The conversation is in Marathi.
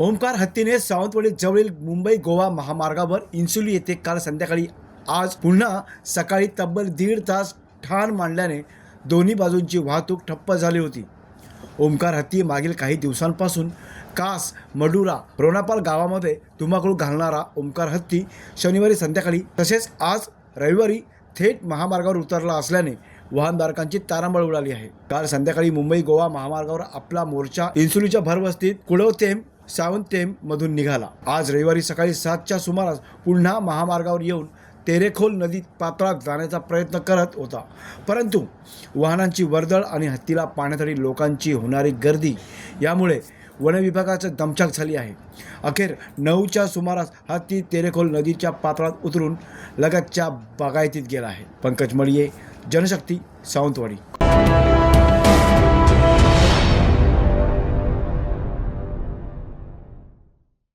ओंकार हत्तीने सावंतवाडी जवळील मुंबई गोवा महामार्गावर इन्सुली येथे काल संध्याकाळी आज पुन्हा सकाळी तब्बल दीड तास ठाण मांडल्याने दोन्ही बाजूंची वाहतूक ठप्प झाली होती. ओंकार हत्ती मागील काही दिवसांपासून कास मडुरा रोणापाल गावामध्ये धुमाकूळ घालणारा ओंकार हत्ती शनिवारी संध्याकाळी तसेच आज रविवारी थेट महामार्गावर उतरला असल्याने वाहनधारकांची तारांबळ उडाली आहे. काल संध्याकाळी मुंबई गोवा महामार्गावर आपला मोर्चा इन्सुलीच्या भरवस्तीत कुडवतेम सावंततेममधून निघाला. आज रविवारी सकाळी सातच्या सुमारास पुन्हा महामार्गावर येऊन तेरेखोल नदी पात्रात जाण्याचा प्रयत्न करत होता. परंतु वाहनांची वर्दळ आणि हत्तीला पाहण्यासाठी लोकांची होणारी गर्दी यामुळे वनविभागाचं दमछाक झाली आहे. अखेर नऊच्या सुमारास हत्ती तेरेखोल नदीच्या पात्रात उतरून लगतच्या बागायतीत गेला आहे. पंकज मळिये जनशक्ती सावंतवाडी.